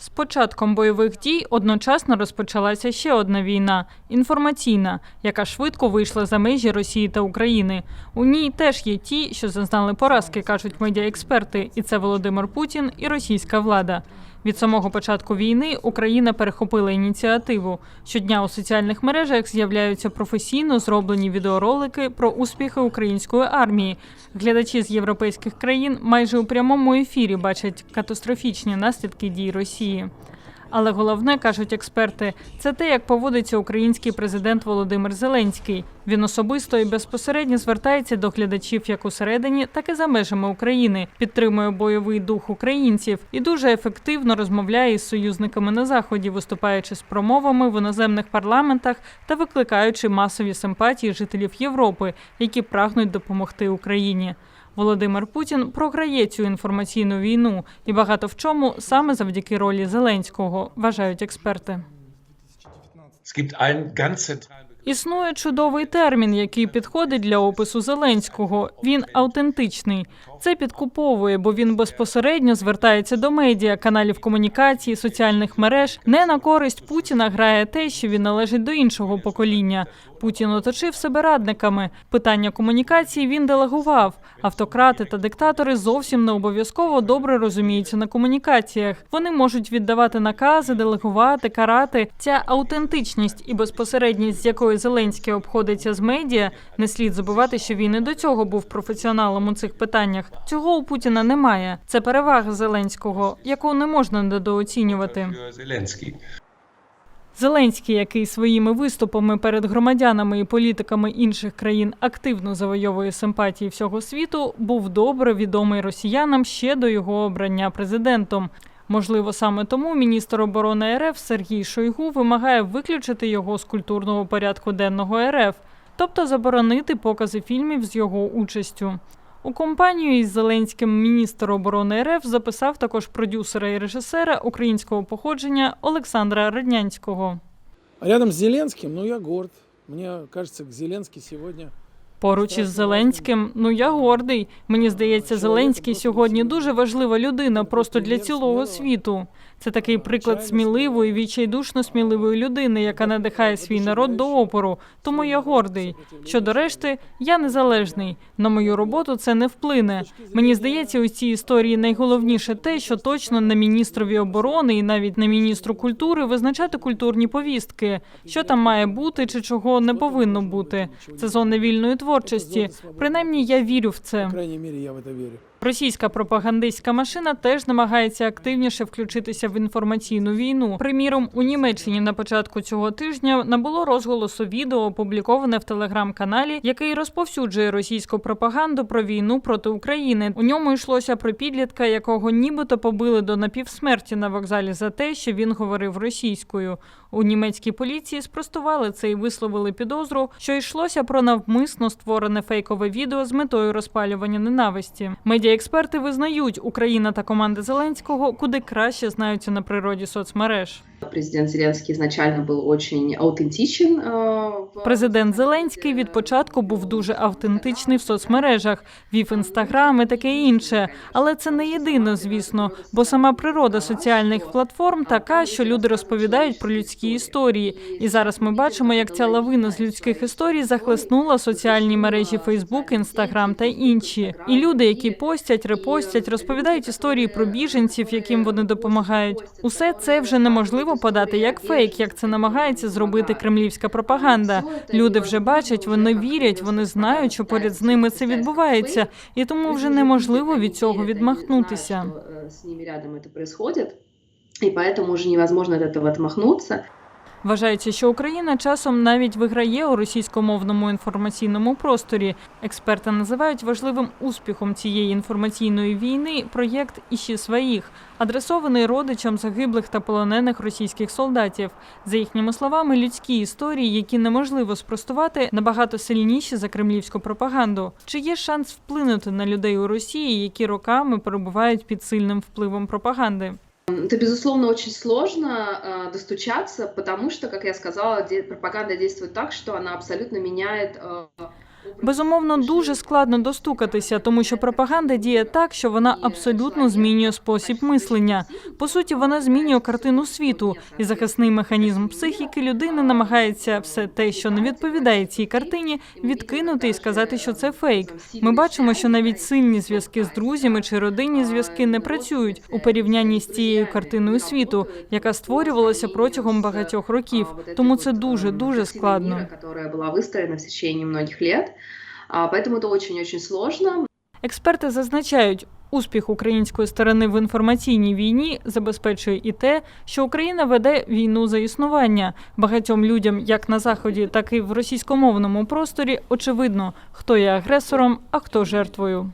З початком бойових дій одночасно розпочалася ще одна війна інформаційна, яка швидко вийшла за межі Росії та України. У ній теж є ті, що зазнали поразки, кажуть медіаексперти, і це Володимир Путін і російська влада. Від самого початку війни Україна перехопила ініціативу. Щодня у соціальних мережах з'являються професійно зроблені відеоролики про успіхи української армії. Глядачі з європейських країн майже у прямому ефірі бачать катастрофічні наслідки дій Росії. Але головне, кажуть експерти, це те, як поводиться український президент Володимир Зеленський. Він особисто і безпосередньо звертається до глядачів як усередині, так і за межами України, підтримує бойовий дух українців і дуже ефективно розмовляє із союзниками на заході, виступаючи з промовами в іноземних парламентах та викликаючи масові симпатії жителів Європи, які прагнуть допомогти Україні. Володимир Путін програє цю інформаційну війну і багато в чому саме завдяки ролі Зеленського, вважають експерти. Існує чудовий термін, який підходить для опису Зеленського. Він автентичний. Це підкуповує, бо він безпосередньо звертається до медіа, каналів комунікації, соціальних мереж. Не на користь Путіна грає те, що він належить до іншого покоління. Путін оточив себе радниками. Питання комунікації він делегував. Автократи та диктатори зовсім не обов'язково добре розуміються на комунікаціях. Вони можуть віддавати накази, делегувати, карати. Ця автентичність і безпосередність, з якою Зеленський обходиться з медіа, не слід забувати, що він і до цього був професіоналом у цих питаннях. Цього у Путіна немає. Це перевага Зеленського, яку не можна недооцінювати. Zelensky. Зеленський, який своїми виступами перед громадянами і політиками інших країн активно завойовує симпатії всього світу, був добре відомий росіянам ще до його обрання президентом. Можливо, саме тому міністр оборони РФ Сергій Шойгу вимагає виключити його з культурного порядку денного РФ, тобто заборонити покази фільмів з його участю. У компанію із Зеленським міністр оборони РФ записав також продюсера і режисера українського походження Олександра Раднянського. Рядом с Зеленским, ну я горд. Мне кажется, Зеленский сегодня Поруч із Зеленським, ну я гордий. Мені здається, Зеленський сьогодні дуже важлива людина просто для цілого світу. Це такий приклад сміливої, відчайдушно сміливої людини, яка надихає свій народ до опору. Тому я гордий. Щодо решти, я незалежний. На мою роботу це не вплине. Мені здається, у цій історії найголовніше те, що точно на міністрові оборони і навіть на міністру культури визначати культурні повістки, що там має бути чи чого не повинно бути. Це зона вільної творчості. Принаймні, я вірю в це. Російська пропагандистська машина теж намагається активніше включитися в інформаційну війну. Приміром, у Німеччині на початку цього тижня набуло розголосу відео, опубліковане в телеграм-каналі, який розповсюджує російську пропаганду про війну проти України. У ньому йшлося про підлітка, якого нібито побили до напівсмерті на вокзалі за те, що він говорив російською. У німецькій поліції спростували це і висловили підозру, що йшлося про навмисно створене фейкове відео з метою розпалювання ненависті. Медіаексперти визнають, Україна та команда Зеленського куди краще знаються на природі соцмереж. Президент Зеленский изначально был очень аутентичен. э, Президент Зеленський від початку був дуже автентичний в соцмережах, вів інстаграм і таке інше. Але це не єдине, звісно, бо сама природа соціальних платформ така, що люди розповідають про людські історії. І зараз ми бачимо, як ця лавина з людських історій захлеснула соціальні мережі Фейсбук, Інстаграм та інші. І люди, які постять, репостять, розповідають історії про біженців, яким вони допомагають. Усе це вже неможливо подати як фейк, як це намагається зробити кремлівська пропаганда. Люди вже бачать, вони вірять, вони знають, що поряд з ними це відбувається, і тому вже неможливо від цього відмахнутися. Знают, что, э, С ними рядом это происходит, и поэтому уже невозможно от этого отмахнуться. Вважається, що Україна часом навіть виграє у російськомовному інформаційному просторі. Експерти називають важливим успіхом цієї інформаційної війни проєкт «Іщи своїх, адресований родичам загиблих та полонених російських солдатів. За їхніми словами, людські історії, які неможливо спростувати, набагато сильніші за кремлівську пропаганду. Чи є шанс вплинути на людей у Росії, які роками перебувають під сильним впливом пропаганди? Это, безусловно, очень сложно э, достучаться, потому что, как я сказала, де- пропаганда действует так, что она абсолютно меняет э, Безумовно, дуже складно достукатися, тому що пропаганда діє так, що вона абсолютно змінює спосіб мислення. По суті, вона змінює картину світу, і захисний механізм психіки людини намагається все те, що не відповідає цій картині, відкинути і сказати, що це фейк. Ми бачимо, що навіть сильні зв'язки з друзями чи родинні зв'язки не працюють у порівнянні з тією картиною світу, яка створювалася протягом багатьох років. Тому це дуже дуже складно. Которая была выстроена в течение многих лет. А, Поэтому это очень-очень сложно. Експерти зазначають, успіх української сторони в інформаційній війні забезпечує і те, що Україна веде війну за існування. Багатьом людям, як на заході, так і в російськомовному просторі, очевидно, хто є агресором, а хто жертвою.